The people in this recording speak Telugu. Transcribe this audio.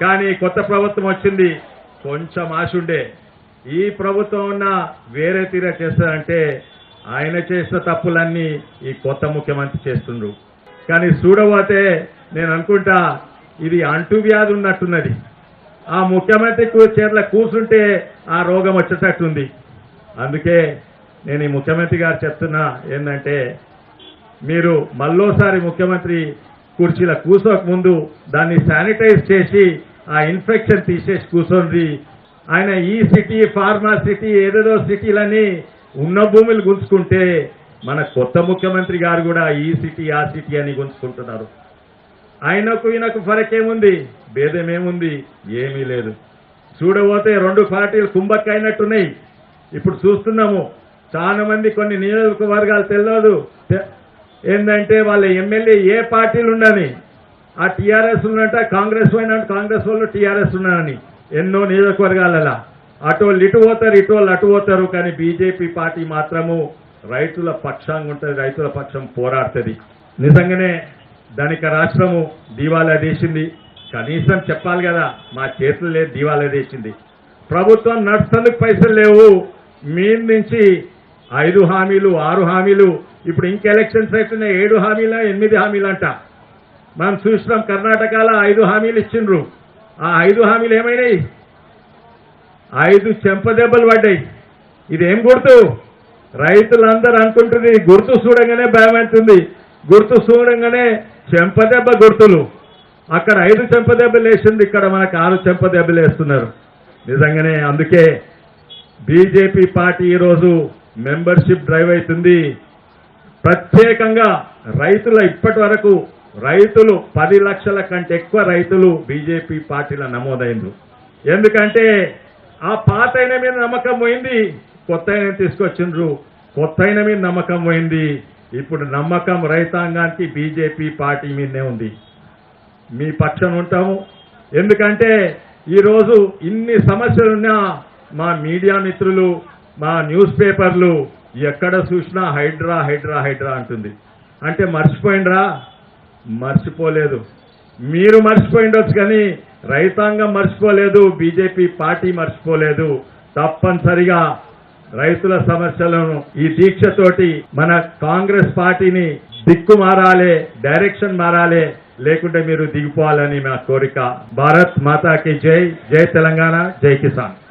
కానీ కొత్త ప్రభుత్వం వచ్చింది. కొంచెం ఆశ ఉండే ఈ ప్రభుత్వం ఉన్న వేరే తీరా చేస్తారంటే ఆయన చేసిన తప్పులన్నీ ఈ కొత్త ముఖ్యమంత్రి చేస్తుండ్రు. కానీ చూడబోతే నేను అనుకుంటా ఇది అంటువ్యాధి ఉన్నట్టున్నది. ఆ ముఖ్యమంత్రి చీరల కూర్చుంటే ఆ రోగం వచ్చేటట్టుంది. అందుకే నేను ఈ ముఖ్యమంత్రి గారు చెప్తున్నా ఏంటంటే మీరు మళ్ళోసారి ముఖ్యమంత్రి కుర్చీల కూర్చోక ముందు దాన్ని శానిటైజ్ చేసి ఆ ఇన్ఫెక్షన్ తీసేసి కూర్చోండి ఆయన ఈ సిటీ ఫార్మా సిటీ ఏదేదో సిటీలని ఉన్న భూములు గుంజుకుంటే మన కొత్త ముఖ్యమంత్రి గారు కూడా ఈ సిటీ ఆ సిటీ అని గుంజుకుంటున్నారు. ఆయనకు ఈయనకు ఫరక్ ఏముంది భేదం ఏముంది ఏమీ లేదు. చూడబోతే రెండు పార్టీలు కుంభక్కైనట్టున్నాయి. ఇప్పుడు చూస్తున్నాము. చాలా మంది కొన్ని నియోజకవర్గాలు తెలియదు ఏంటంటే వాళ్ళ ఎమ్మెల్యే ఏ పార్టీలు ఉండని ఆ టీఆర్ఎస్ ఉన్నట్ట కాంగ్రెస్ పోయినట్టు కాంగ్రెస్ వాళ్ళు టీఆర్ఎస్ ఉన్నారని. ఎన్నో నియోజకవర్గాలలో. అటు వాళ్ళు ఇటు పోతారు ఇటు వాళ్ళు అటు పోతారు కానీ బీజేపీ పార్టీ మాత్రము రైతుల పక్షంగా ఉంటుంది రైతుల పక్షం పోరాడుతుంది. నిజంగానే ధనిక రాష్ట్రము దివాలా తీసింది. కనీసం చెప్పాలి కదా మా చేతులు లేదు దివాలా తీసింది. ప్రభుత్వం నడుస్తుందుకు పైసలు లేవు. మీ నుంచి ఐదు హామీలు ఆరు హామీలు. ఇప్పుడు ఇంక ఎలక్షన్స్ అవుతున్నాయి ఏడు హామీలా ఎనిమిది హామీలు అంట మనం చూసినాం కర్ణాటకలో ఐదు హామీలు ఇచ్చిండ్రు. ఆ ఐదు హామీలు ఏమైనాయి? ఐదు చెంపదెబ్బలు పడ్డాయి. ఇదేం గుర్తు? రైతులందరూ అనుకుంటుంది గుర్తు చూడంగానే భయం అవుతుంది గుర్తు చూడంగానే చెంపదెబ్బ గుర్తులు. అక్కడ ఐదు చెంపదెబ్బలు వేసింది ఇక్కడ మనకు ఆరు చెంపదెబ్బలు వేస్తున్నారు. నిజంగానే అందుకే బీజేపీ పార్టీ ఈరోజు మెంబర్షిప్ డ్రైవ్ అవుతుంది. ప్రత్యేకంగా రైతుల ఇప్పటి వరకు రైతులు పది లక్షల కంటే ఎక్కువ రైతులు బీజేపీ పార్టీలో నమోదైంది ఎందుకంటే ఆ పాత అయిన మీద నమ్మకం పోయింది కొత్త అయిన తీసుకొచ్చిండ్రు. కొత్త అయిన మీద నమ్మకం పోయింది ఇప్పుడు నమ్మకం రైతాంగానికి బీజేపీ పార్టీ మీదనే ఉంది. మీ పక్షం ఉంటాము. ఎందుకంటే ఈరోజు ఇన్ని సమస్యలున్నా మా మీడియా మిత్రులు మా న్యూస్ పేపర్లు ఎక్కడ చూసినా హైడ్రా హైడ్రా హైడ్రా అంటుంది. అంటే మర్చిపోయిండ్రా? మర్చిపోలేదు. మీరు మర్చిపోయిండొచ్చు కానీ రైతాంగం మర్చిపోలేదు బీజేపీ పార్టీ మర్చిపోలేదు. తప్పనిసరిగా రైతుల సమస్యలను ఈ దీక్షతోటి మన కాంగ్రెస్ పార్టీని దిక్కు మారాలే డైరెక్షన్ మారాలే లేకుంటే మీరు దిగిపోవాలని నా కోరిక. భారత్ మాతాకి జై జై తెలంగాణ జై కిసాన్.